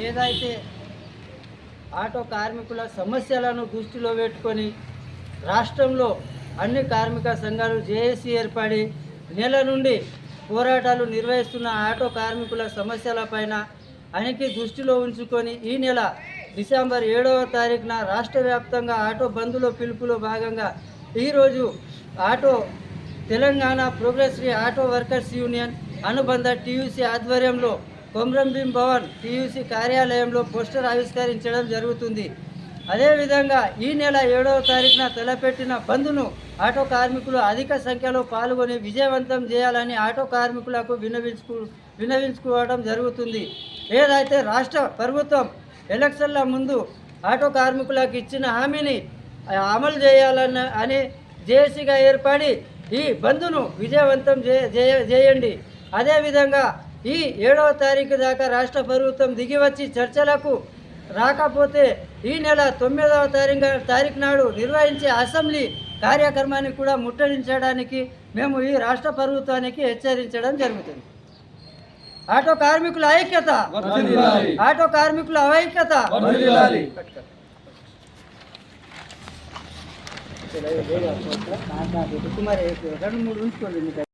ఏదైతే ఆటో కార్మికుల సమస్యలను దృష్టిలో పెట్టుకొని రాష్ట్రంలో అన్ని కార్మిక సంఘాలు జేఏసీ ఏర్పడి నెల నుండి పోరాటాలు నిర్వహిస్తున్న ఆటో కార్మికుల సమస్యలపైన అనికి దృష్టిలో ఉంచుకొని ఈ నెల డిసెంబర్ ఏడవ తారీఖున రాష్ట్ర వ్యాప్తంగా ఆటో బంధులో పిలుపులో భాగంగా ఈరోజు auto Telangana progressive auto workers union అనుబంధ టీయూసీ ఆధ్వర్యంలో కొమ్రంభీం భవన్ పియూసి కార్యాలయంలో పోస్టర్ ఆవిష్కరించడం జరుగుతుంది. అదేవిధంగా ఈ నెల ఏడవ తారీఖున తలపెట్టిన బంద్ను ఆటో కార్మికులు అధిక సంఖ్యలో పాల్గొని విజయవంతం చేయాలని ఆటో కార్మికులకు విన్నవించుకు విన్నవించుకోవడం జరుగుతుంది. ఏదైతే రాష్ట్ర ప్రభుత్వం ఎలక్షన్ల ముందు ఆటో కార్మికులకు ఇచ్చిన హామీని అమలు చేయాలన్న అని జేఏసీగా ఏర్పడి ఈ బంద్ను విజయవంతం చేయండి. అదేవిధంగా ఈ ఏడవ తారీఖు దాకా రాష్ట్ర ప్రభుత్వం దిగివచ్చి చర్చలకు రాకపోతే ఈ నెల తొమ్మిదవ తారీఖు తారీఖు నాడు నిర్వహించే అసెంబ్లీ కార్యక్రమాన్ని కూడా ముట్టడించడానికి మేము ఈ రాష్ట్ర ప్రభుత్వానికి హెచ్చరించడం జరుగుతుంది ఆటో కార్మికుల ఐక్యత. ఆటో కార్మికుల. కుమార్ రెండు మూడు ఉంచుకోండి